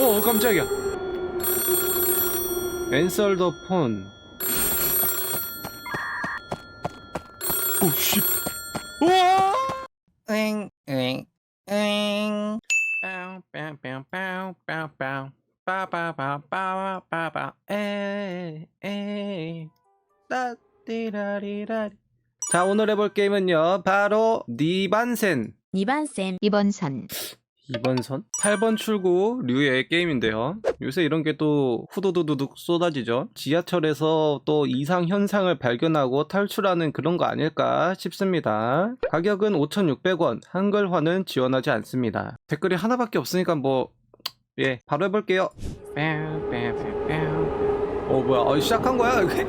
어 깜짝이야. 앤서 더 폰. 오씨. 우와! 응, 응, 응. 빵빵빵빵빵빵 빠바바바바바 에에. 따띠라리라리 자 오늘 해볼 게임은요 바로 니반센. 2番線 이번 선 2번 선 8번 출구 류의 게임인데요 요새 이런 게 또 후두두두둑 쏟아지죠 지하철에서 또 이상 현상을 발견하고 탈출하는 그런 거 아닐까 싶습니다 가격은 5,600원 한글화는 지원하지 않습니다 댓글이 하나밖에 없으니까 뭐 예, 바로 해볼게요. 어, 뭐야? 어, 시작한 거야, 이게?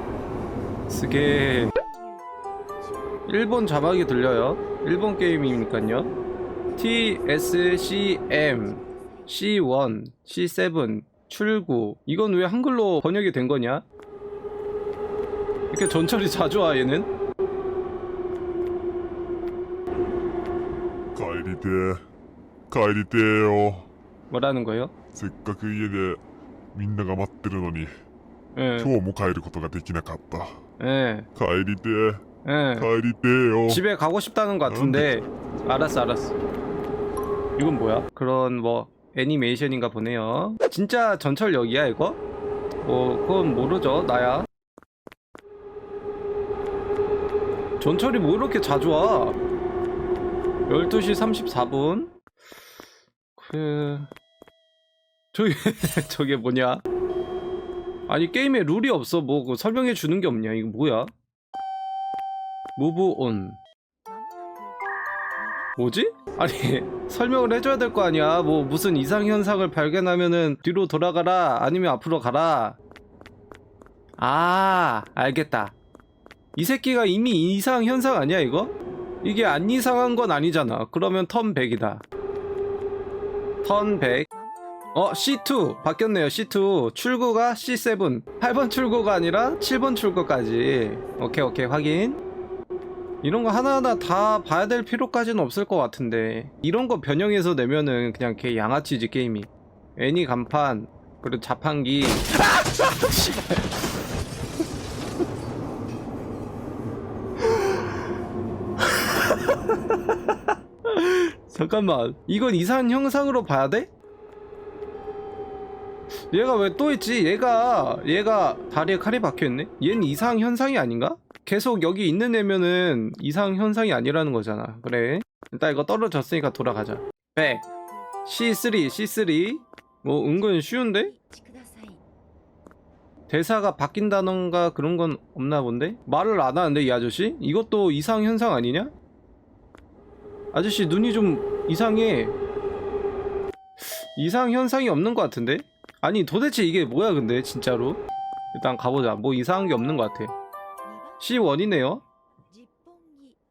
쓰게. 일본 자막이 들려요. 일본 게임이니까요. TSCM, C1, C7, 출구. 이건 왜 한글로 번역이 된 거냐? 이렇게 전철이 자주 와, 얘는? 帰りてえ帰りてえよ 뭐라는 거예요? せっかく家でみんなが待ってるのに 예, 今日も帰ることができなかった 예, 帰りてえ 예. 帰りてえよ 집에 가고 싶다는 것 같은데 알았어 알았어. 이건 뭐야? 그런 뭐 애니메이션인가 보네요. 진짜 전철역이야 이거? 뭐 그건 모르죠 나야. 전철이 뭐 이렇게 자주 와? 12시 34분? 그... 저게 저게 뭐냐? 아니 게임에 룰이 없어. 뭐 그거 설명해 주는 게 없냐? 이거 뭐야? 무브 온 뭐지? 아니 설명을 해줘야 될 거 아니야. 뭐 무슨 이상 현상을 발견하면은 뒤로 돌아가라 아니면 앞으로 가라. 아 알겠다. 이 새끼가 이미 이상 현상 아니야 이거? 이게 안 이상한 건 아니잖아. 그러면 턴 100이다. 턴 100. 어 C2 바뀌었네요 C2 출구가 C7 8번 출구가 아니라 7번 출구까지. 오케이 오케이 확인 이런 거 하나하나 다 봐야 될 필요까지는 없을 것 같은데 이런 거 변형해서 내면은 그냥 개 양아치지 게임이 애니 간판 그리고 자판기. 잠깐만 이건 이상 형상으로 봐야 돼? 얘가 왜 또 있지? 얘가 얘가 다리에 칼이 박혀있네? 얘는 이상 현상이 아닌가? 계속 여기 있는 애면은 이상 현상이 아니라는 거잖아 그래 일단 이거 떨어졌으니까 돌아가자 100 C3 C3 뭐 은근 쉬운데? 대사가 바뀐다던가 그런 건 없나 본데? 말을 안 하는데 이 아저씨? 이것도 이상 현상 아니냐? 아저씨 눈이 좀 이상해 이상 현상이 없는 것 같은데? 아니 도대체 이게 뭐야 근데 진짜로 일단 가보자 뭐 이상한 게 없는 것 같아 C1이네요.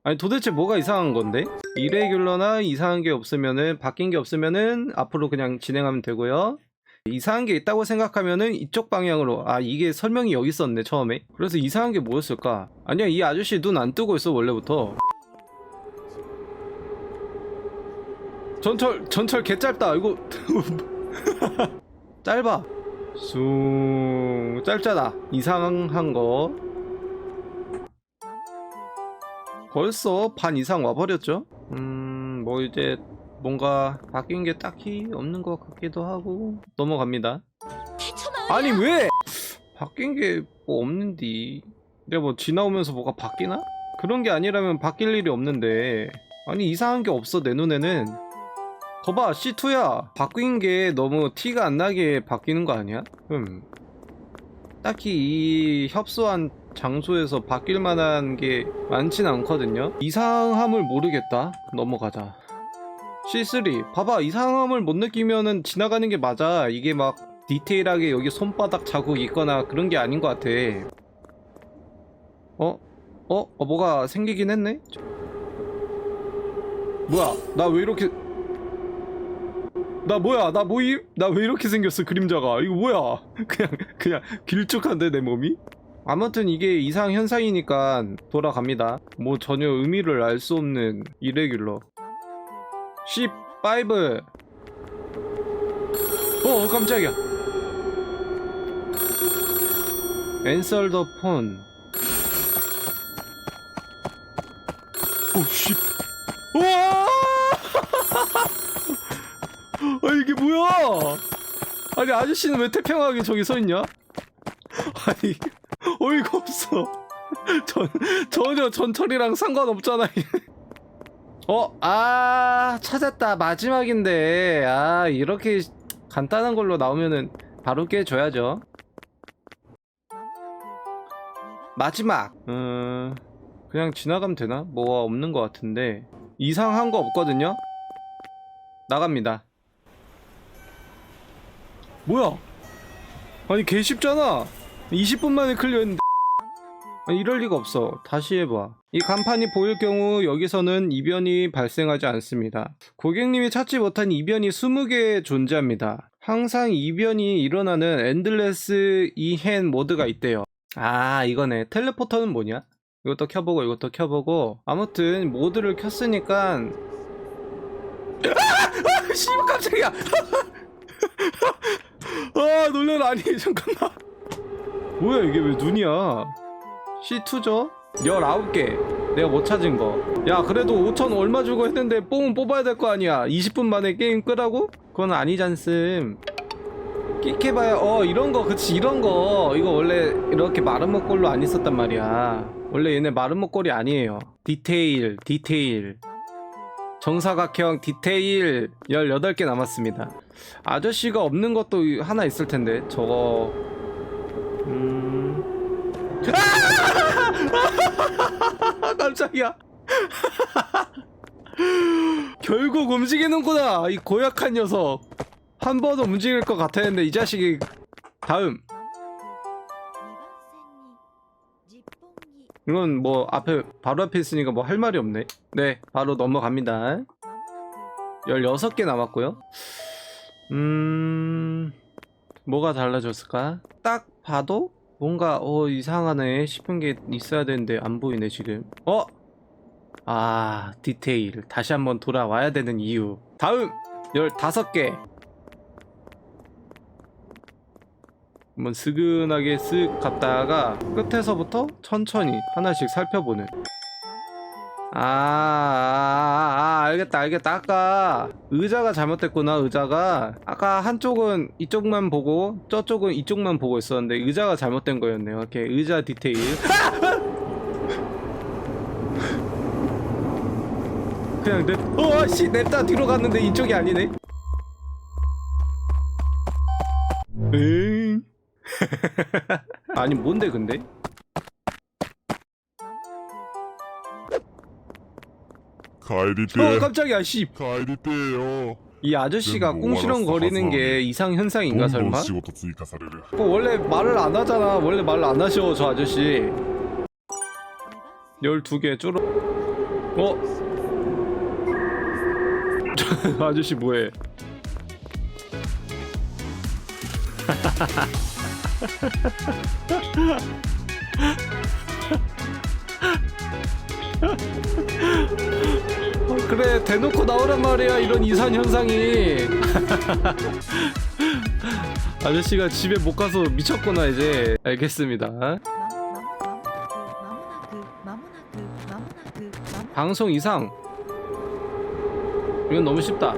아니 도대체 뭐가 이상한 건데? 이레귤러나 이상한 게 없으면은 바뀐 게 없으면은 앞으로 그냥 진행하면 되고요. 이상한 게 있다고 생각하면은 이쪽 방향으로 아 이게 설명이 여기 있었네 처음에. 그래서 이상한 게 뭐였을까? 아니야 이 아저씨 눈 안 뜨고 있어 원래부터. 전철 전철 개 짧다. 이거 짧아. 쑥 짧잖아. 이상한 거 벌써 반 이상 와버렸죠? 음 뭐 이제 뭔가 바뀐 게 딱히 없는 것 같기도 하고 넘어갑니다. 아니 왜? 바뀐 게 뭐 없는디. 내가 뭐 지나오면서 뭐가 바뀌나? 그런 게 아니라면 바뀔 일이 없는데. 아니 이상한 게 없어 내 눈에는. 거봐 C2야. 바뀐 게 너무 티가 안 나게 바뀌는 거 아니야? 음 딱히 이 협소한 장소에서 바뀔 만한 게 많진 않거든요 이상함을 모르겠다 넘어가자 C3 봐봐 이상함을 못 느끼면은 지나가는 게 맞아 이게 막 디테일하게 여기 손바닥 자국 있거나 그런 게 아닌 것 같아 어? 어? 어 뭐가 생기긴 했네? 뭐야 나 왜 이렇게 나 뭐야 나 뭐임? 나왜 이렇게 생겼어 그림자가 이거 뭐야 그냥 그냥 길쭉한데 내 몸이? 아무튼 이게 이상 현상이니까 돌아갑니다 뭐 전혀 의미를 알 수 없는 이레귤러 15 어 깜짝이야 앤서 더 폰. 오씨. 우와! 아 이게 뭐야? 아니 아저씨는 왜 태평하게 저기 서 있냐? 아니 어이가 없어. 전 전혀 전철이랑 상관없잖아. 어, 아 찾았다 마지막인데 아 이렇게 간단한 걸로 나오면은 바로 깨줘야죠. 마지막. 음, 그냥 지나가면 되나? 뭐가 없는 것 같은데 이상한 거 없거든요. 나갑니다. 뭐야? 아니 개 쉽잖아. 20분 만에 클리어했는데. 아니, 이럴 리가 없어. 다시 해봐. 이 간판이 보일 경우 여기서는 이변이 발생하지 않습니다. 고객님이 찾지 못한 이변이 20개 존재합니다. 항상 이변이 일어나는 엔들레스 이헨 모드가 있대요. 아 이거네. 텔레포터는 뭐냐? 이것도 켜보고 이것도 켜보고 아무튼 모드를 켰으니까 아! 씨발 깜짝이야 아 놀래라 아니 잠깐만 뭐야 이게 왜 눈이야? C2죠? 19개. 내가 못 찾은 거야 그래도 5천 얼마 주고 했는데 뽕은 뽑아야 될 거 아니야. 20분 만에 게임 끄라고? 그건 아니잖음. 끽해봐야 어 이런 거 그치 이런 거. 이거 원래 이렇게 목걸로 안 있었단 말이야. 원래 얘네 목걸이 아니에요. 디테일 디테일. 정사각형 디테일 18개 남았습니다. 아저씨가 없는 것도 하나 있을 텐데 저거 음. 아! 깜짝이야. 결국 움직이는구나 이 고약한 녀석. 한 번은 움직일 것 같았는데 이 자식이 다음. 이건 뭐 앞에 바로 앞에 있으니까 뭐 할 말이 없네. 네 바로 넘어갑니다. 16개 남았고요. 음... 뭐가 달라졌을까? 딱 봐도 뭔가 어 이상하네. 싶은 게 있어야 되는데 안 보이네 지금. 어? 아 디테일. 다시 한번 돌아와야 되는 이유. 다음! 15개. 한번 스근하게 쓱 갔다가 끝에서부터 천천히 하나씩 살펴보는 아, 아, 아, 알겠다, 알겠다. 아까 의자가 잘못됐구나, 의자가. 아까 한쪽은 이쪽만 보고, 저쪽은 이쪽만 보고 있었는데, 의자가 잘못된 거였네요. 이렇게 의자 디테일. 아! 그냥 냅, 어, 씨, 냅다 뒤로 갔는데 이쪽이 아니네. 에잉. 아니, 뭔데, 근데? 가이리떼. 어 깜짝이야 씨. 가이리떼요. 이 아저씨가 꽁시렁거리는 게 이상 현상인가 설마? 뭐 원래 말을 안 하잖아. 원래 말을 안 하셔 저 아저씨. 12개 쭈르 어? 아저씨 뭐해 어, 그래 대놓고 나오란 말이야 이런 이상 현상이. 아저씨가 집에 못 가서 미쳤구나 이제. 알겠습니다. 방송 이상. 이건 너무 쉽다.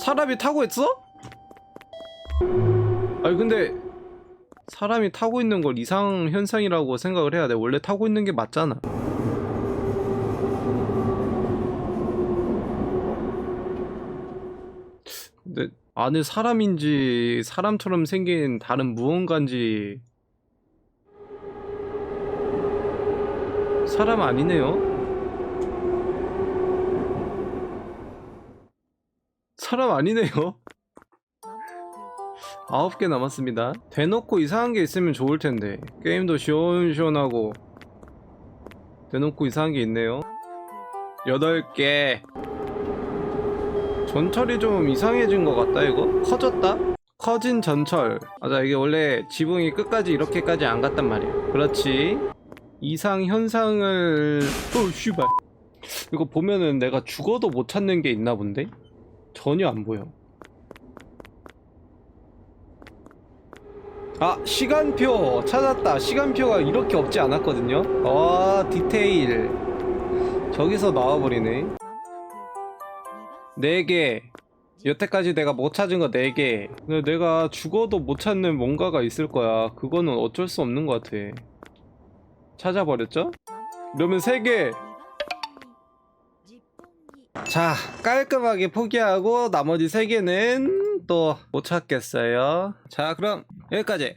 사람이 타고 있어? 아니 근데 사람이 타고 있는 걸 이상 현상이라고 생각을 해야 돼 원래 타고 있는 게 맞잖아 근데 안에 사람인지 사람처럼 생긴 다른 무언가인지 사람 아니네요. 사람 아니네요. 아홉 개 남았습니다. 대놓고 이상한 게 있으면 좋을 텐데 게임도 시원시원하고 대놓고 이상한 게 있네요. 여덟 개. 전철이 좀 이상해진 것 같다 이거 커졌다 커진 전철 맞아 이게 원래 지붕이 끝까지 이렇게까지 안 갔단 말이야 그렇지 이상 현상을 어 씨발 이거 보면은 내가 죽어도 못 찾는 게 있나 본데? 전혀 안 보여. 아, 시간표 찾았다. 시간표가 이렇게 없지 않았거든요. 아, 디테일. 저기서 나와버리네. 네 개. 여태까지 내가 못 찾은 거네 개. 근데 내가 죽어도 못 찾는 뭔가가 있을 거야. 그거는 어쩔 수 없는 것 같아. 찾아버렸죠? 그러면 세 개. 자, 깔끔하게 포기하고 나머지 세 개는 또 못 찾겠어요. 자, 그럼 여기까지.